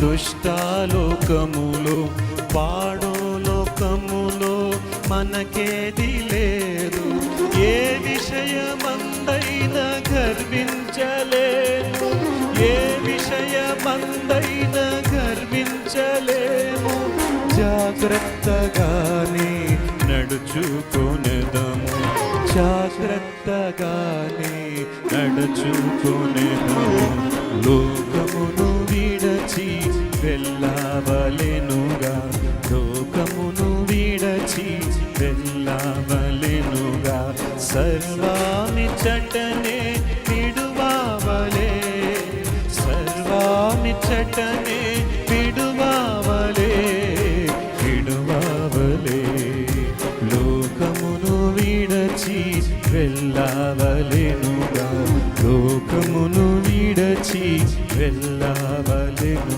దుష్టాలోకములో పాడో లోకములో మనకేది లేదు. ఏ విషయమందైనా గర్వించలేము. ఏ విషయమందైనా గర్వించలేము. జాగ్రత్తగానే నడుచుకొనేదము. జాగ్రత్తగానే నడుచుకొనేదము. లోకమును విడచి వెళ్ళవలెనుగా లోకమును విడచి వెళ్ళవలెనుగా సర్వామి చటనే విడువావలే సర్వామి చటనే విడువావలే విడువావలే. లోకమును విడచి వెళ్ళవలెనుగా లోకమును విడచి వెళ్ళవలెను